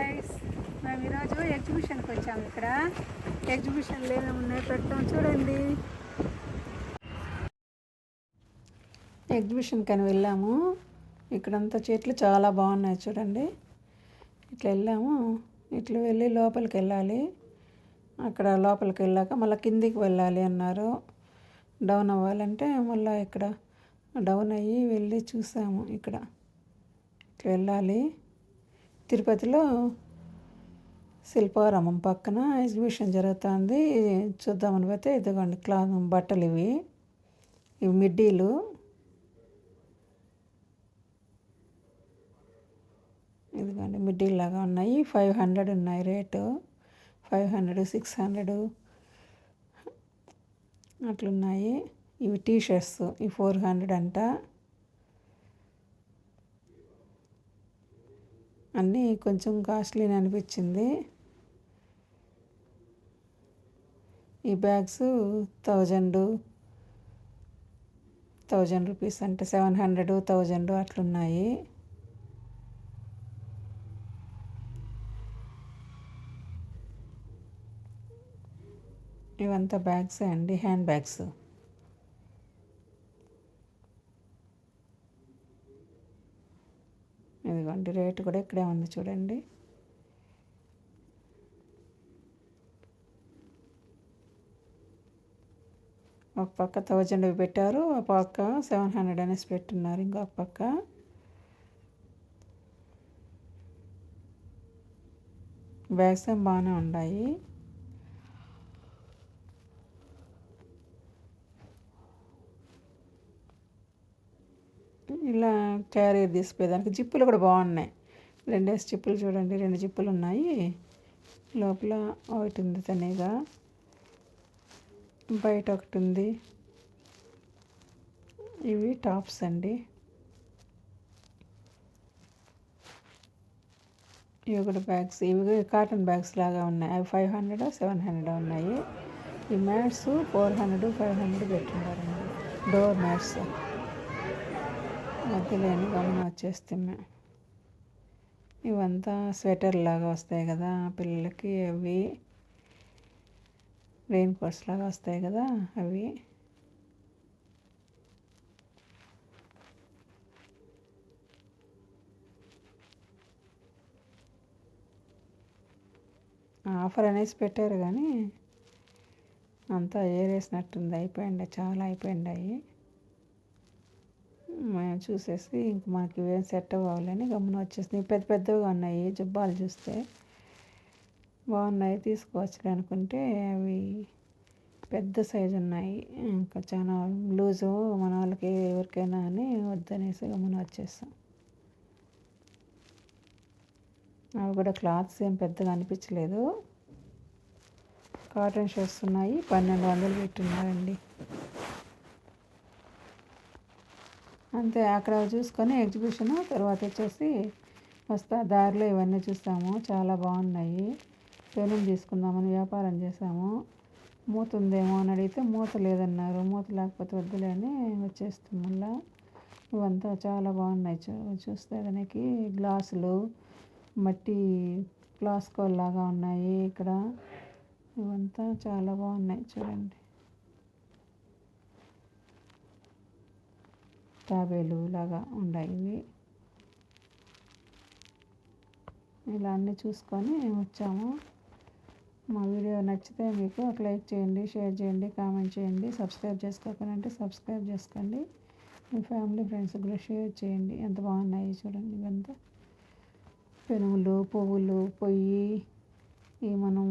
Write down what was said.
Guys మేము ఈరోజు ఎగ్జిబిషన్కి వచ్చాము ఇక్కడ. ఎగ్జిబిషన్లు ఏమేమి ఉన్నాయో పెడతాం చూడండి. ఎగ్జిబిషన్కి అని వెళ్ళాము. ఇక్కడంతా చెట్లు చాలా బాగున్నాయి చూడండి. ఇట్లా వెళ్ళాము. ఇట్లా వెళ్ళి లోపలికి వెళ్ళాలి. అక్కడ లోపలికి వెళ్ళాక మళ్ళీ కిందికి వెళ్ళాలి అన్నారు. డౌన్ అవ్వాలంటే మళ్ళీ ఇక్కడ డౌన్ అయ్యి వెళ్ళి చూసాము ఇక్కడ. ఇట్లా వెళ్ళాలి. తిరుపతిలో శిల్పారామం పక్కన ఎగ్జిబిషన్ జరుగుతుంది. చూద్దామని పోతే ఇదిగోండి క్లాత్ బట్టలు ఇవి. ఇవి మిడ్డీలు. ఇదిగోండి మిడ్డీలు లాగా ఉన్నాయి. ఫైవ్ హండ్రెడ్ ఉన్నాయి rate. Five hundred six hundred అట్లున్నాయి. ఇవి టీ షర్ట్స్ ఈ ఫోర్ హండ్రెడ్ అంట. అన్నీ కొంచెం కాస్ట్లీని అనిపించింది. ఈ బ్యాగ్స్ థౌజండ్ థౌజండ్ రూపీస్ అంటే సెవెన్ హండ్రెడ్ థౌజండ్ అట్లున్నాయి. ఇవంతా బ్యాగ్స్ అండి హ్యాండ్ బ్యాగ్స్. ఇదిగోండి రేటు కూడా ఇక్కడే ఉంది చూడండి. ఒక పక్క థౌజండ్ పెట్టారు ఒక పక్క సెవెన్ హండ్రెడ్ అనేసి పెట్టున్నారు ఇంకొక పక్క. బ్యాగ్స్ ఏం బాగానే ఉన్నాయి ఇలా క్యారియర్ తీసిపోయేదానికి జిప్పులు కూడా బాగున్నాయి. రెండేసి జిప్పులు చూడండి రెండు జిప్పులు ఉన్నాయి. లోపల ఒకటి ఉంది తనేగా బయట ఒకటి ఉంది. ఇవి టాప్స్ అండి. ఇవి కూడా బ్యాగ్స్ ఇవి కాటన్ బ్యాగ్స్ లాగా ఉన్నాయి. అవి ఫైవ్ హండ్రెడ్ సెవెన్ హండ్రెడ్ ఉన్నాయి. ఈ mats four hundred five hundred పెట్టున్నారండి. Door mats. మధ్యలోని గమనం వచ్చేస్తాము ఇవంతా స్వెటర్ లాగా వస్తాయి కదా పిల్లలకి అవి రెయిన్ కోట్స్ లాగా వస్తాయి కదా అవి. ఆఫర్ అనేసి పెట్టారు కానీ అంతా ఏరేసినట్టుంది అయిపోయింది చాలా అయిపోయిండాయి చూసేసి ఇంక మనకి ఇవేం సెట్ అవ్వాలని గమ్మున వచ్చేసినాయి పెద్ద పెద్దవిగా ఉన్నాయి జుబ్బాలు చూస్తే. బాగున్నాయి తీసుకోవచ్చు అనుకుంటే అవి పెద్ద సైజు ఉన్నాయి. ఇంకా చాలా లూజు మన వాళ్ళకి ఎవరికైనా అని వద్దనేసి గమ్మున వచ్చేస్తాం అవి కూడా క్లాత్స్ ఏం పెద్దగా అనిపించలేదు. కాటన్ షర్ట్స్ ఉన్నాయి పన్నెండు వందలు పెట్టున్నారండి. అంతే అక్కడ చూసుకొని ఎగ్జిబిషన్ తర్వాత వచ్చేసి వస్తా దారిలో ఇవన్నీ చూస్తాము చాలా బాగున్నాయి. పెనం తీసుకుందామని వ్యాపారం చేసాము. మూత ఉందేమో అని అడిగితే మూత లేదన్నారు. మూత లేకపోతే వద్దులే అని వచ్చేస్తాం మళ్ళా. ఇవంతా చాలా బాగున్నాయి. చూ చూస్తే దానికి గ్లాసులు మట్టి ప్లాస్కోల్ లాగా ఉన్నాయి ఇక్కడ. ఇవంతా చాలా బాగున్నాయి. చూడండి. తాబేలు లాగా ఉన్నాయి ఇలా అన్నీ చూసుకొని వచ్చాము. మా వీడియో నచ్చితే మీకు ఒక లైక్ చేయండి షేర్ చేయండి కామెంట్ చేయండి. సబ్స్క్రైబ్ చేసుకోకపోతే సబ్స్క్రైబ్ చేసుకోండి. మీ ఫ్యామిలీ ఫ్రెండ్స్ కూడా షేర్ చేయండి. ఎంత బాగున్నాయి చూడండి ఇవంతా. పెనుములు పువ్వులు పొయ్యి ఈ మనం